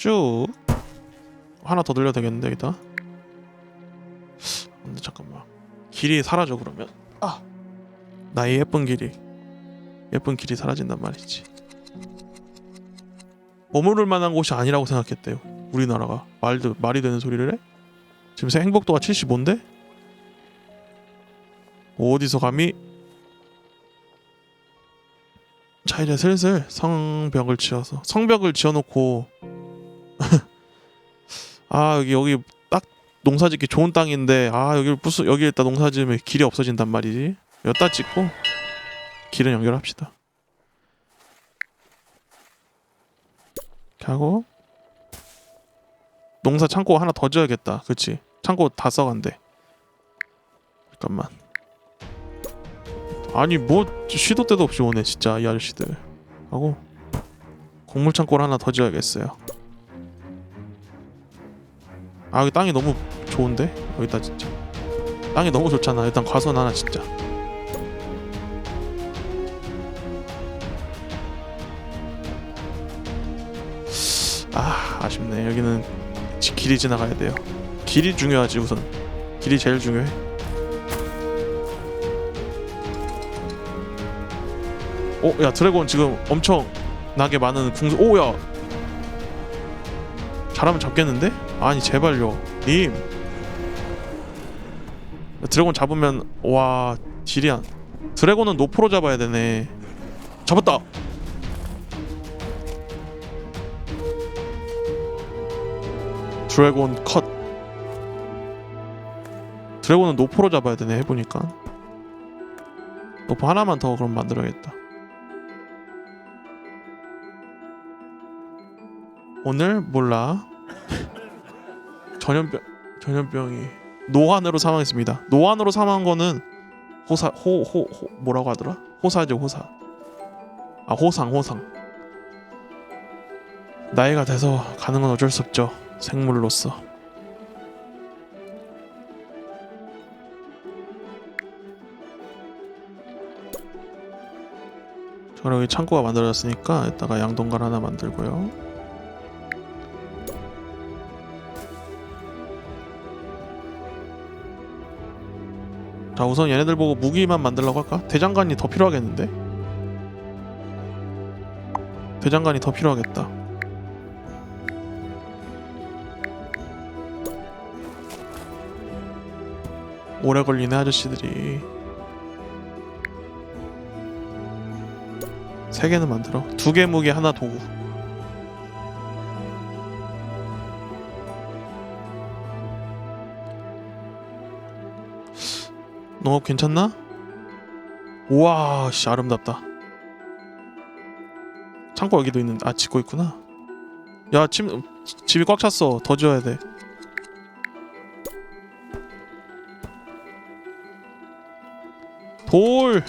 쭉. 하나 더 들려도 되겠는데 여기다. 근데 잠깐만. 길이 사라져 그러면? 아. 나의 예쁜 길이. 예쁜 길이 사라진단 말이지. 머무를 만한 곳이 아니라고 생각했대요 우리나라가. 말도 말이 되는 소리를 해? 지금 새 행복도가 75인데? 어디서 감히? 자 이제 슬슬 성벽을 지어서 성벽을 지어놓고 아 여기 여기 딱 농사짓기 좋은 땅인데 아 여기 부수 여기에다 농사지으면 길이 없어진단 말이지. 여기다 짓고 길은 연결합시다. 하고 농사 창고 하나 더 지어야겠다. 그치? 창고 다 써간대. 잠깐만. 아니 뭐 시도 때도 없이 오네 진짜 이 아저씨들. 하고 곡물 창고를 하나 더 지어야겠어요 아 여기 땅이 너무 좋은데? 여기다 진짜. 땅이 너무 좋잖아. 일단 과수원 하나 진짜 아 아쉽네. 여기는 지- 길이 지나가야 돼요. 길이 중요하지 우선. 길이 제일 중요해. 어, 야 드래곤 지금 엄청 나게 많은 궁수. 오, 야. 잘하면 잡겠는데? 아니 제발요, 님. 야, 드래곤 잡으면 와 딜이 안. 드래곤은 노프로 잡아야 되네. 잡았다. 드래곤 컷. 드래곤은 노프로 잡아야 되네 해보니까. 노프 하나만 더 그럼 만들어야겠다. 오늘 몰라 전염병 전염병이 노안으로 사망했습니다. 노안으로 사망한 거는 호사 호 호 호 뭐라고 하더라? 호사죠 호사. 아 호상 호상. 나이가 돼서 가는 건 어쩔 수 없죠. 생물로서. 저 여기 창고가 만들어졌으니까 이따가 양동갈 하나 만들고요. 자 우선 얘네들 보고 무기만 만들려고 할까? 대장간이 더 필요하겠는데? 대장간이 더 필요하겠다 오래 걸리네 아저씨들이 세 개는 만들어 두 개 무기 하나 도구 농업 괜찮나? 우와 씨 아름답다. 창고 여기도 있는데 아 짓고 있구나. 야 집, 집이 꽉 찼어. 더 지어야 돼. 돌!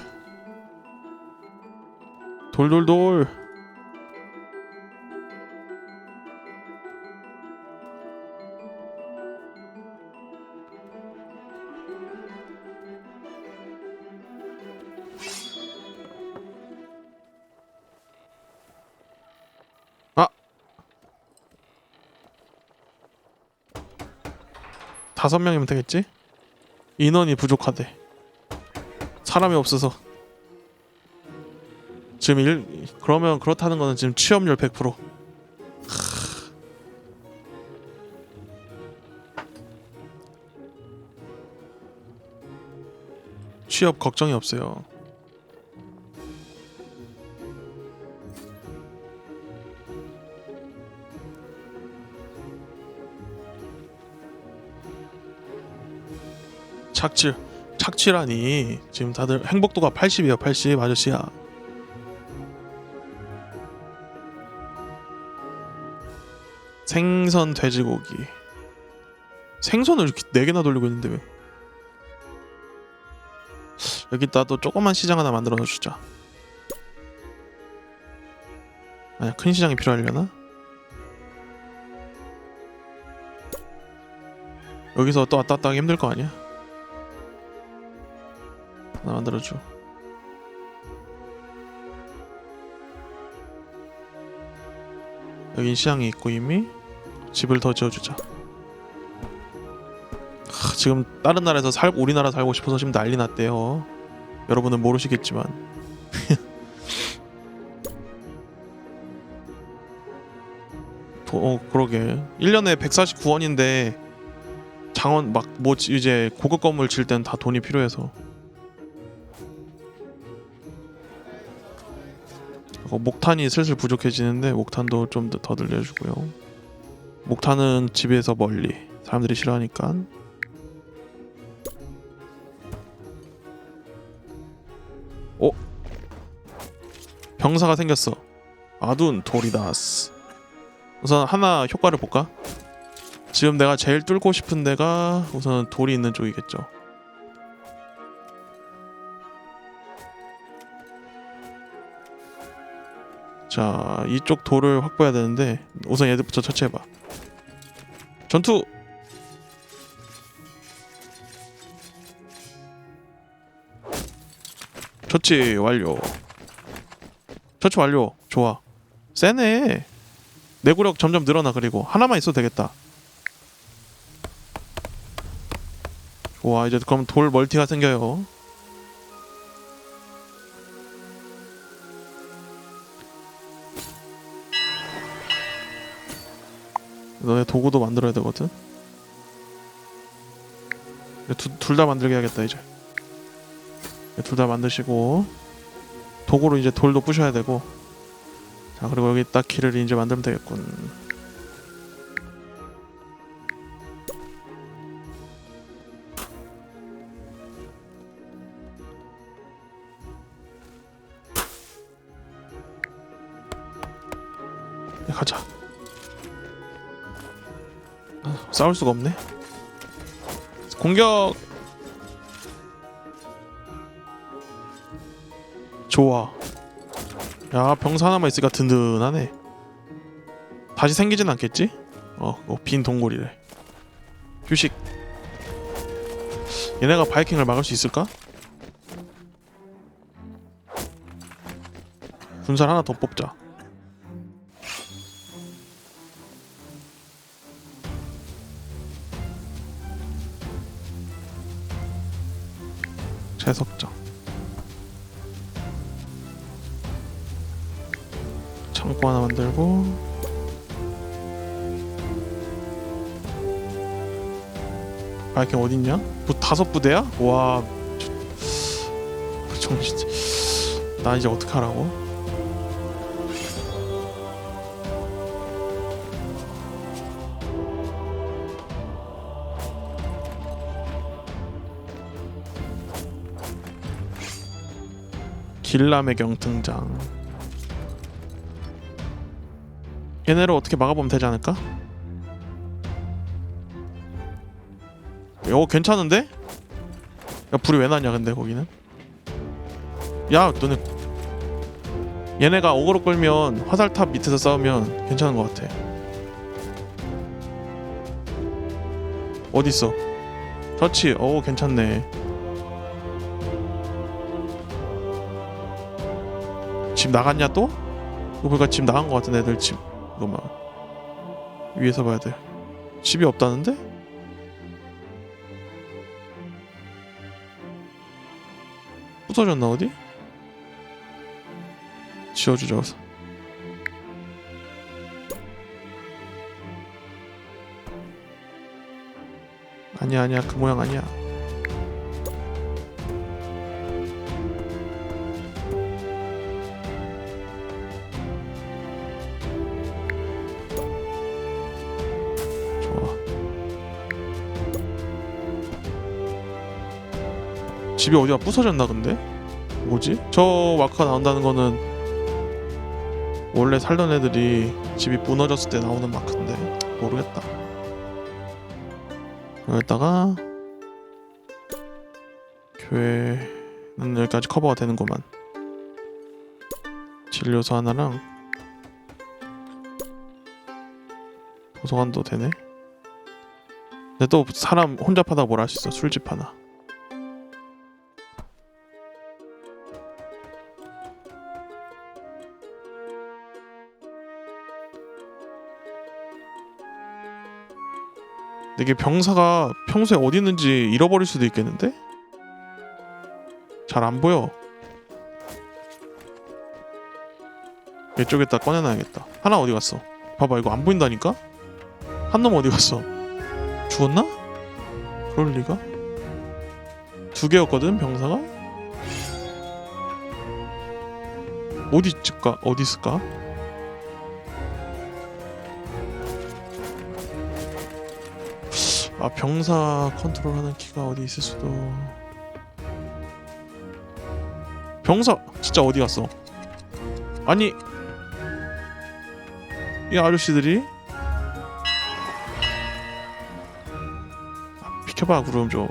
돌돌돌 다섯 명이면 되겠지? 인원이 부족하대. 사람이 없어서. 지금 일 그러면 그렇다는 거는 지금 취업률 100%. 하. 취업 걱정이 없어요. 착취 착취라니. 지금 다들 행복도가 80이야 80 아저씨야. 생선 돼지고기. 생선을 이렇게 4개나 돌리고 있는데 왜? 여기다 또 조그만 시장 하나 만들어 주자 아니야 큰 시장이 필요하려나? 여기서 또 왔다 갔다 하기 힘들 거 아니야? 하나 만들어줘 여긴 시장이 있고 이미 집을 더 지어주자. 하, 지금 다른 나라에서 살고 우리나라 살고 싶어서 지금 난리 났대요. 여러분은 모르시겠지만 도, 어 그러게 1년에 149원인데 장원 막 뭐 이제 고급 건물 질 땐 다 돈이 필요해서 어, 목탄이 슬슬 부족해지는데 목탄도 좀 더 늘려주고요 목탄은 집에서 멀리 사람들이 싫어하니까 어? 병사가 생겼어 아둔 도리다스 우선 하나 효과를 볼까? 지금 내가 제일 뚫고 싶은 데가 우선 돌이 있는 쪽이겠죠. 자, 이쪽 돌을 확보해야 되는데 우선 얘들부터 처치해봐. 전투! 처치 완료. 처치 완료. 좋아. 세네. 내구력 점점 늘어나 그리고 하나만 있어도 되겠다. 와 이제 그럼 돌 멀티가 생겨요. 너네 도구도 만들어야 되거든. 둘 다 만들게 해야겠다 이제. 둘 다 만드시고 도구로 이제 돌도 부셔야 되고. 자 그리고 여기 딱 길을 이제 만들면 되겠군. 싸울 수가 없네. 공격. 좋아. 야 병사 하나만 있으니까 든든하네. 다시 생기진 않겠지? 어, 그거 빈 동굴이래. 휴식. 얘네가 바이킹을 막을 수 있을까? 군살 하나 더 뽑자. 채석장 창고 하나 만들고 바이킹 어딨냐? 부, 다섯 부대야? 와 저- 정신 나 이제 어떡하라고? 길람의 경 등장. 얘네를 어떻게 막아보면 되지 않을까? 어 괜찮은데? 야 불이 왜 나냐 근데 거기는? 야 너네 얘네가 어그로 끌면 화살탑 밑에서 싸우면 괜찮은 것 같아. 어디 있어? 저치. 어 괜찮네. 집 나갔냐 또? 이거 보니까 집 나간 것 같은 애들 집 이거 막 위에서 봐야 돼 집이 없다는데? 부서졌나 어디? 지워주자 우선 아니야 아니야 그 모양 아니야 집이 어디가 부서졌나 근데? 뭐지? 저 마크가 나온다는 거는 원래 살던 애들이 집이 무너졌을 때 나오는 마크인데 모르겠다. 여기다가 교회는 여기까지 커버가 되는구만. 진료소 하나랑 도서관도 되네. 근데 또 사람 뭘할 수 있어 술집 하나 이게 병사가 평소에 어디 있는지 잃어버릴 수도 있겠는데? 잘 안 보여. 이쪽에다 꺼내놔야겠다. 하나 어디 갔어? 봐봐 이거 안 보인다니까? 한 놈 어디 갔어? 죽었나? 그럴 리가? 두 개였거든 병사가? 어디 있을까? 어디 있을까? 아 병사 컨트롤하는 키가 어디 있을 수도 병사 진짜 어디 갔어? 아니 이 아저씨들이 아, 비켜봐 그럼 좀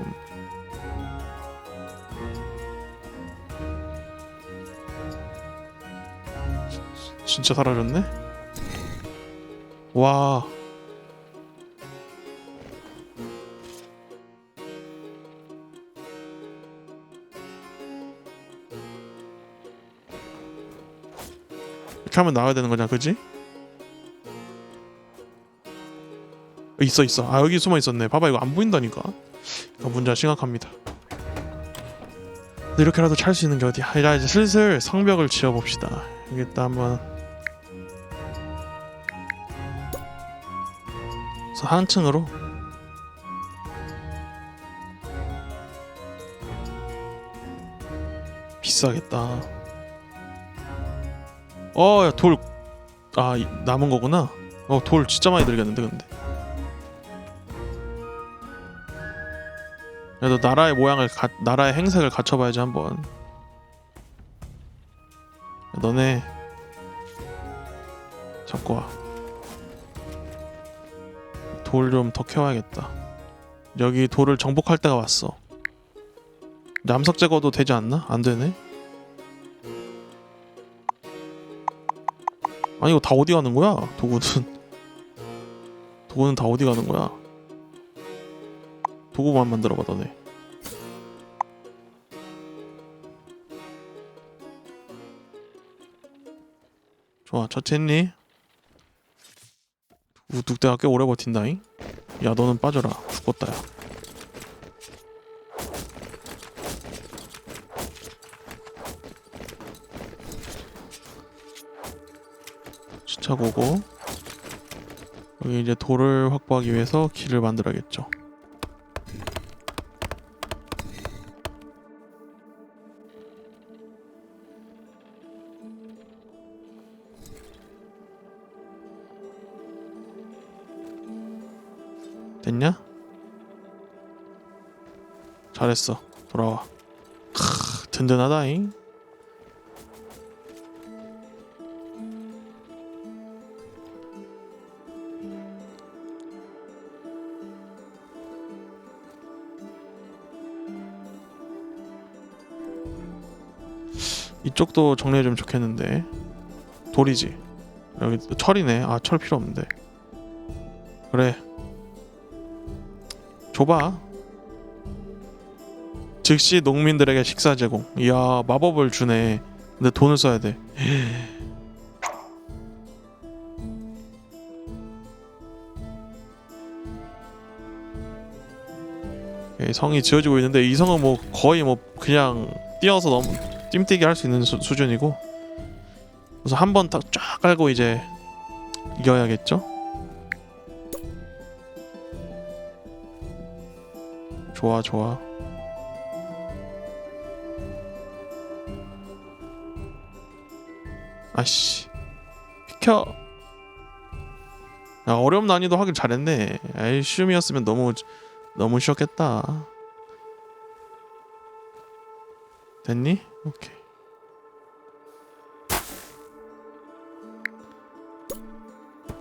진짜 사라졌네? 와 이렇게 하면 나와야 되는 거냐 그지? 있어 있어. 아 여기 숨어 있었네. 봐봐 이거 안 보인다니까. 이거 문제가 심각합니다. 이렇게라도 찰 수 있는 게 어디야? 자 이제 슬슬 성벽을 지어봅시다. 여기다 한번. 그래서 한 층으로. 비싸겠다 어, 돌, 아, 이- 남은 거구나. 어, 돌 진짜 많이 들겠는데, 근데. 그래도 나라의 모양을, 가, 나라의 행색을 갖춰봐야지 한번. 너네 잡고 와. 돌 좀 더 캐와야겠다. 여기 돌을 정복할 때가 왔어. 남석 제거도 되지 않나? 안 되네. 아니 이거 다 어디 가는 거야? 도구는 도구는 다 어디 가는 거야? 도구만 만들어봐 너네 좋아 처치했니? 우뚝대가 꽤 오래 버틴다잉 야 너는 빠져라 죽었다 야 시차고고 여기 이제 돌을 확보하기 위해서 길을 만들어야겠죠. 됐냐? 잘했어. 돌아와. 크, 든든하다잉. 이쪽도 정리해주면 좋겠는데. 돌이지. 여기 또 철이네. 아 철 필요 없는데. 그래. 줘봐. 즉시 농민들에게 식사 제공. 이야 마법을 주네. 근데 돈을 써야 돼. 성이 지어지고 있는데 이 성은 뭐 거의 뭐 그냥 뛰어서 너 무 뜀뛰기 할 수 있는 수, 수준이고 그래서 한 번 딱 쫙 깔고 이제 이겨야겠죠? 좋아 좋아. 아씨. 비켜. 야 어려움 난이도 하길 잘했네. 에이 쉬움이었으면 너무 너무 쉬웠겠다. 됐니? 오케이.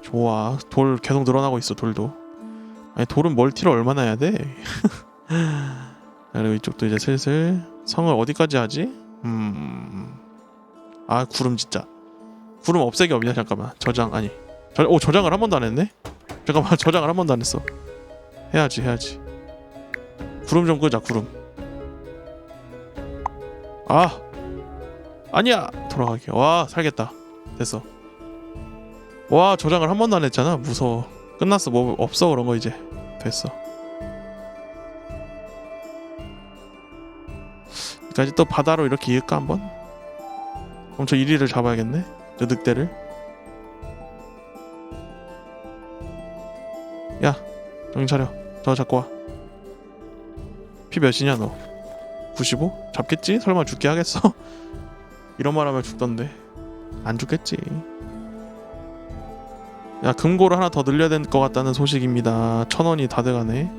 좋아. 돌 계속 늘어나고 있어. 돌도. 아니 돌은 멀티를 얼마나 해야 돼? 자, 그리고 이쪽도 이제 슬슬 성을 어디까지 하지? 음. 아 구름 진짜. 구름 없애기 없냐 잠깐만. 저장 아니. 저, 오 저장을 한 번도 안 했네. 잠깐만 저장을 한 번도 안 했어. 해야지 해야지. 구름 좀 끄자 구름. 아 아니야 돌아가기 와 살겠다 됐어 와 저장을 한 번도 안 했잖아 무서워 끝났어 뭐 없어 그런 거 이제 됐어. 여기까지 또 바다로 이렇게 이을까 한번? 저 1위를 잡아야겠네. 저 늑대를. 야, 정신 차려. 저 잡고 와. 피 몇이냐 너? 95? 잡겠지? 설마 죽게 하겠어? 이런 말 하면 죽던데. 안 죽겠지. 야 금고를 하나 더 늘려야 될 것 같다는 소식입니다. 천 원이 다 돼가네.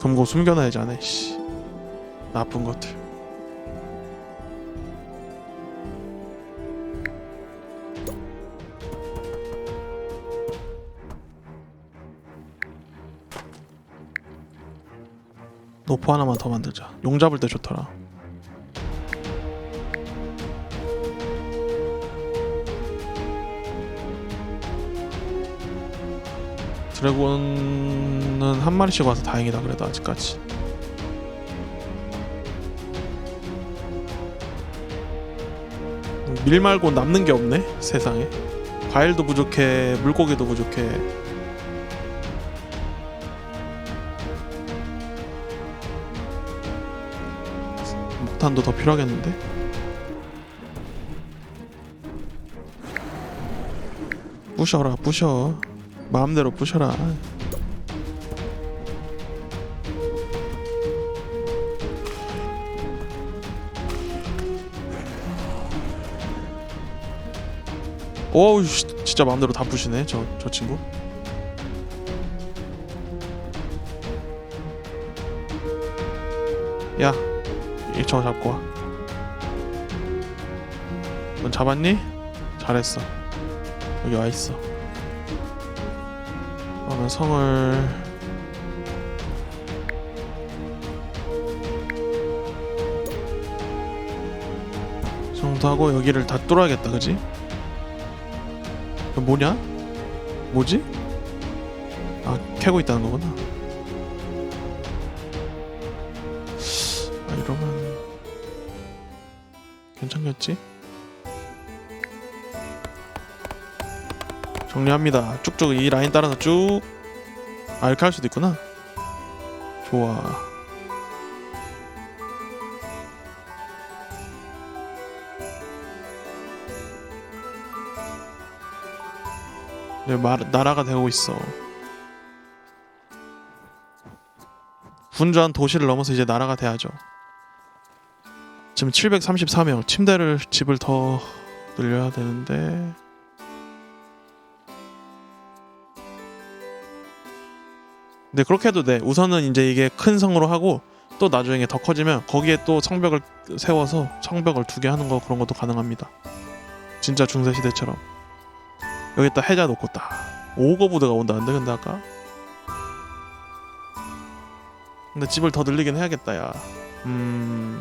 금고 숨겨놔야지 안에 씨 나쁜 것들 노포 하나만 더 만들자. 용 잡을 때 좋더라. 드래곤은 한 마리씩 와서 다행이다 그래도 아직까지. 밀 말고 남는 게 없네 세상에. 과일도 부족해 물고기도 부족해 목탄도 더 필요하겠는데? 부셔라 부셔. 마음대로 부셔라. 오우 씨, 진짜 마음대로 다 부시네 저, 저 친구 1초 잡고 와. 넌 잡았니? 잘했어. 여기 와 있어. 그러면 성을 정도 하고 여기를 다 뚫어야겠다, 그지? 뭐냐? 뭐지? 아, 캐고 있다는 거구나. 아, 이러면. 괜찮겠지? 정리합니다. 쭉쭉 이 라인 따라서 쭉. 아 이렇게 할 수도 있구나. 좋아. 네, 마, 나라가 되고 있어. 분주한 도시를 넘어서 이제 나라가 돼야죠. 지금 734명 침대를 집을 더 늘려야 되는데 근데 그렇게 해도 돼. 우선은 이제 이게 큰 성으로 하고 또 나중에 더 커지면 거기에 또 성벽을 세워서 성벽을 두 개 하는 거 그런 것도 가능합니다. 진짜 중세 시대처럼 여기다 해자 놓고 딱 오거 부대가 온다는데 근데 아까 근데 집을 더 늘리긴 해야겠다 야. 음.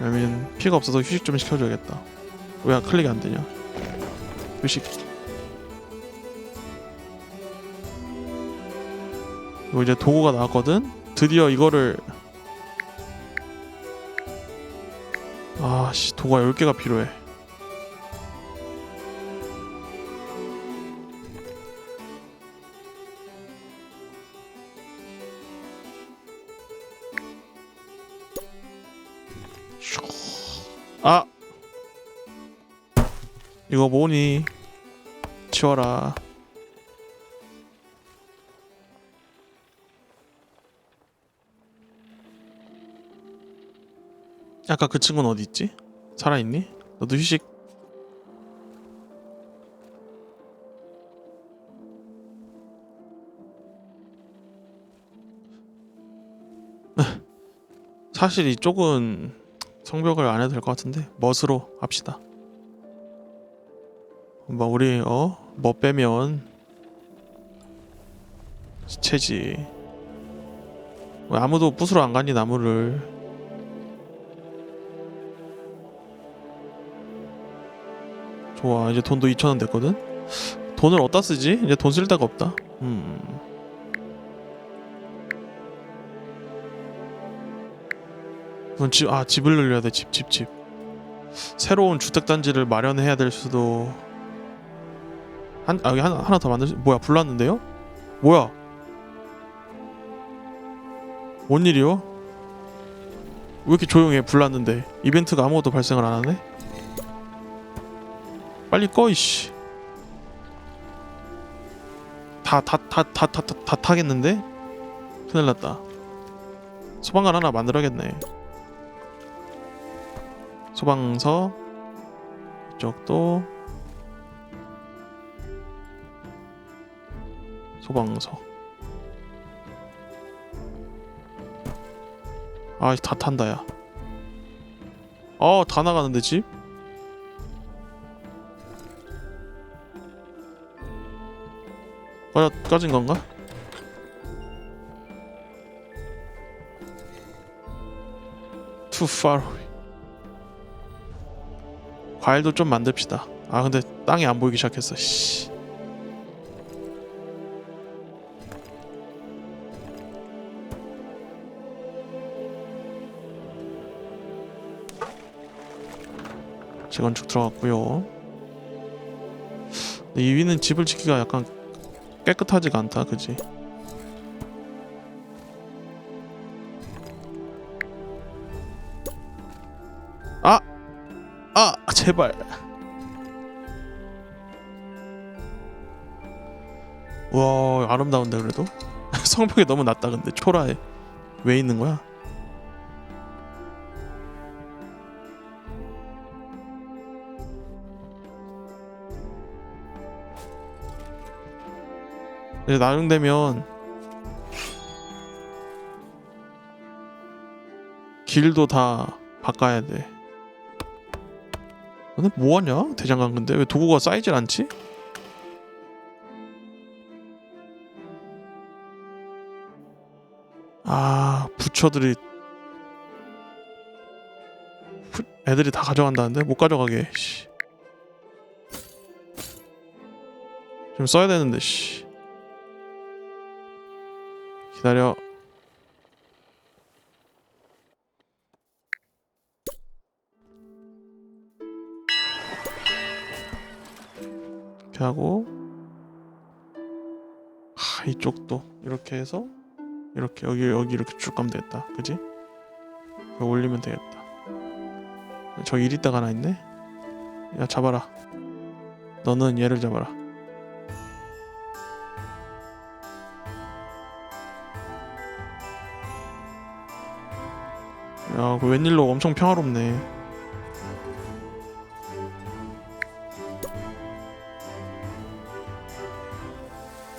왜냐면 피가 없어서 휴식 좀 시켜줘야겠다. 왜 클릭이 안 되냐? 휴식. 이거 이제 도구가 나왔거든. 드디어 이거를 아씨 도구가 10개가 필요해. 이거 뭐니 치워라 아까 그 친구는 어디 있지? 살아있니? 너도 휴식 사실 이쪽은 성벽을 안 해도 될 것 같은데 멋으로 합시다. 어? 뭐 우리 어뭐 빼면 시체지. 왜 아무도 부수러 안 가니 나무를? 좋아 이제 돈도 2천 원 됐거든. 돈을 어디다 쓰지? 이제 돈 쓸 데가 없다. 음. 그럼 집, 아 집을 늘려야 돼. 집, 집, 집. 새로운 주택 단지를 마련해야 될 수도 한 아, 하나 하나 더 만들 수 뭐야 불났는데요? 뭐야? 뭔 일이요? 왜 이렇게 조용해 불났는데 이벤트가 아무것도 발생을 안 하네? 빨리 꺼 이씨. 다 다 다 다 다다 타겠는데? 큰일 났다. 소방관 하나 만들어야겠네. 소방서 이쪽도 소방서. 아, 다 탄다 야. 어, 다 나가는데 집? 꺼, 꺼진 건가? Far away. 과일도 좀 만듭시다. 아 근데 땅이 안 보이기 시작했어. 씨. 재건축 들어갔고요. 근데 이 위는 집을 짓기가 약간 깨끗하지가 않다, 그지? 아! 아! 제발. 와, 아름다운데 그래도? 성벽이 너무 낮다 근데 초라해. 왜 있는 거야? 이제 나중 되면 길도 다 바꿔야 돼. 너네 뭐하냐? 대장간 근데 왜 도구가 쌓이질 않지? 아 부처들이 부- 애들이 다 가져간다는데 못 가져가게. 씨. 좀 써야 되는데 씨. 기다려. 이렇게 하고 하, 이쪽도 이렇게 해서 이렇게 여기 여기 이렇게 쭉 가면 되겠다. 그지? 올리면 되겠다. 저 1이따가 하나 있네. 야 잡아라. 너는 얘를 잡아라. 야, 그 웬일로 엄청 평화롭네.